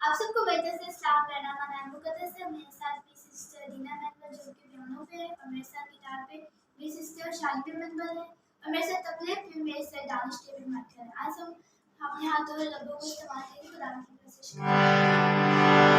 आप सबको मेरी से सलाम रहना नाम है। मुकद्दस है मेरे साथ मेरी सिस्टर दीना मेंबर जो कि पियानो पे है और मेरे साथ गिटार पे मेरी सिस्टर शालिनी मेंबर है और मेरे साथ तबले पे मेरे साथ दानिश टेबल मार्कर है। आज हम अपने हाथों में लबों को इस्तेमाल करके खुदा की कोशिश करेंगे